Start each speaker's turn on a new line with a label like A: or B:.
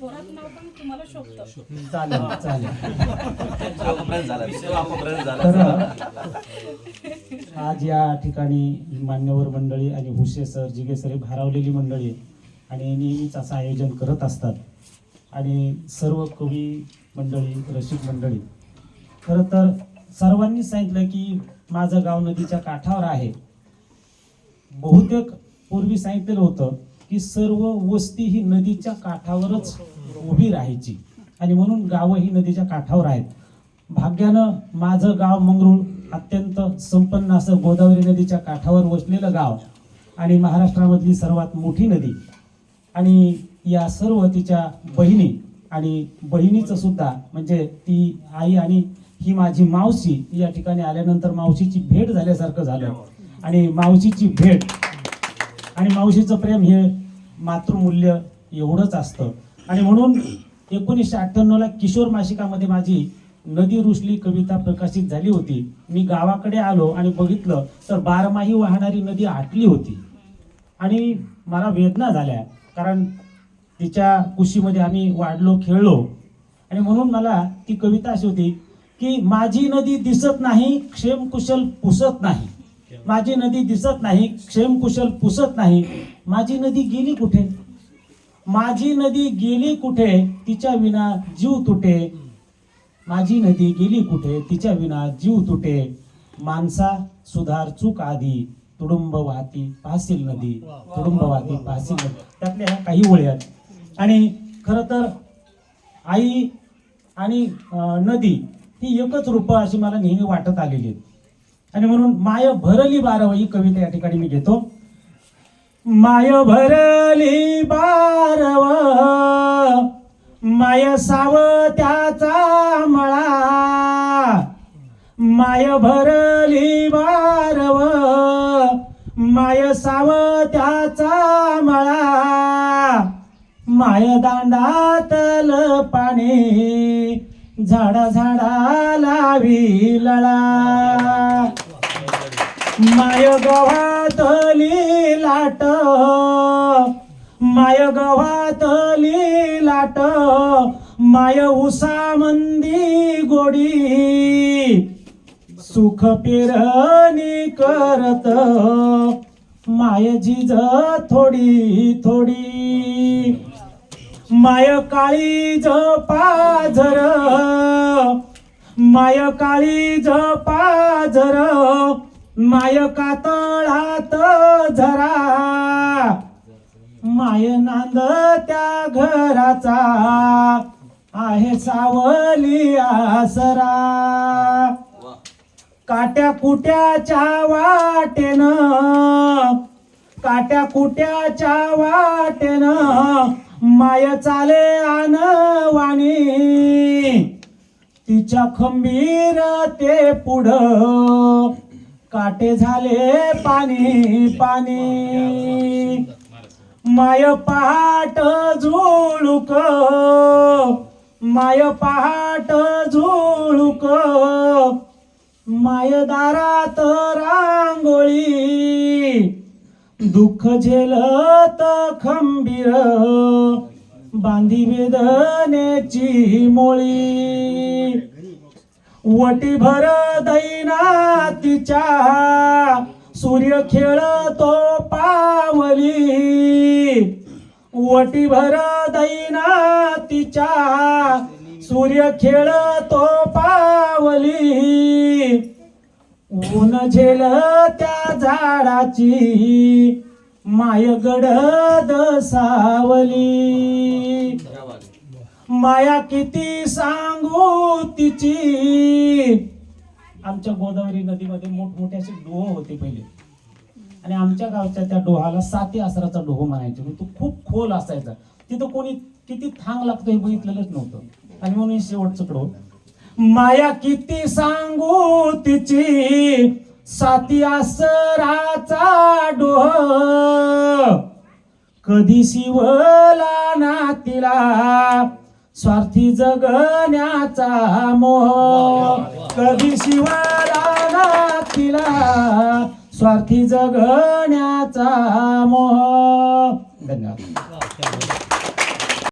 A: थोरात नाव पण तुम्हाला शोभतं.
B: चालेल चालेल. तर आज या ठिकाणी मान्यवर मंडळी आणि हुसे सर जिगे सर ही भारावलेली मंडळी आणि नेहमीच असं आयोजन करत असतात. आणि सर्व कवी मंडळी रसिक मंडळी. खरं तर सर्वांनी सांगितलं की माझं गाव नदीच्या काठावर आहे. बहुतेक पूर्वी सांगितलेलं होतं की सर्व वस्ती ही नदीच्या काठावरच उभी राहायची. आणि म्हणून गावं ही नदीच्या काठावर आहेत. भाग्यानं माझं गाव मंगरूळ अत्यंत संपन्न असं गोदावरी नदीच्या काठावर वसलेलं गाव आणि महाराष्ट्रामधली सर्वात मोठी नदी. आणि या सर्व तिच्या बहिणी आणि बहिणीचं सुद्धा म्हणजे ती आई आणि ही माझी मावशी या ठिकाणी आल्यानंतर मावशीची भेट झाल्यासारखं झालं. आणि मावशीची भेट आणि मावशीचं प्रेम हे मातृमूल्य एवढंच असतं. आणि म्हणून एकोणीसशे अठ्ठ्याण्णवला किशोर मासिकामध्ये माझी नदी रुसली कविता प्रकाशित झाली होती. मी गावाकडे आलो आणि बघितलं तर बारमाही वाहणारी नदी आटली होती. आणि मला वेदना झाल्या कारण तिच्या कुशीमध्ये आम्ही वाढलो खेळलो. आणि म्हणून मला ती कविता अशी होती की माझी नदी दिसत नाही क्षेमकुशल पुसत नाही. माझी नदी दिसत नाही क्षेमकुशल पुसत नाही. माझी नदी गेली कुठे? माझी नदी गेली कुठे? तिच्या विना जीव तुटे. माझी नदी गेली कुठे? तिच्या विना जीव तुटे. माणसा सुधार चूक आधी तुडुंब वाहती पाहसील नदी. तुडुंब वाहती पाहसील नदी. त्यातल्या ह्या काही ओळी आहेत. आणि खरं तर आई आणि नदी ही एकच रूप अशी मला नेहमी वाटत आलेली आहेत. आणि म्हणून माय भरली बारव ही कविता या ठिकाणी मी घेतो. माय भरली बारव माय सावत्याचा मळा माय भरली बारव माय सावत्याचा मळा माय दांडातल पाणी झाडा झाडा लावी लळा. माय गव्हातली लाट. माय गव्हातली लाट. माय उसा मंदी गोडी. सुख पेरणी करत. माय झिज थोडी थोडी. माय काळी पाझर माय काळी पाझर माय कातळात झरा. माय नांद त्या घराचा आहे सावली आसरा. काट्या कुट्याच्या वाटेन काट्या कुट्याच्या वाटेन माय चाले वाणी तिच्या खंबीर ते पुढं काटे झाले पाणी पाणी. माय पहाट झुळुक माय पहाट झुळुक. माय दारात रांगोळी दुःख झेलत खंबीर. बांधी वेदनेची मोळी. वटी भर दैना तिच्या. सूर्य खेळतो पावली. वटी भर दैना तिच्या. सूर्य खेळतो पावली. ऊन झेल त्या झाडाची. माय गडद सावली. माया किती सांगू तिची? आमच्या गोदावरी नदीमध्ये मोठमोठे असे डोह होते पहिले. आणि आमच्या गावच्या त्या डोहाला साती आसराचा डोह म्हणायचे. म्हणजे तो खूप खोल असायचा. तिथं कोणी किती थांग लागतो हे बघितलेलंच नव्हतं. आणि म्हणून शेवटचं डोह. माया किती सांगू तिची? साती आसराचा डोह. कधी शिवला ना तिला? स्वार्थी जगण्याचा मोह. कधी शिवला तिला. स्वार्थी जगण्याचा मोह. धन्यवाद.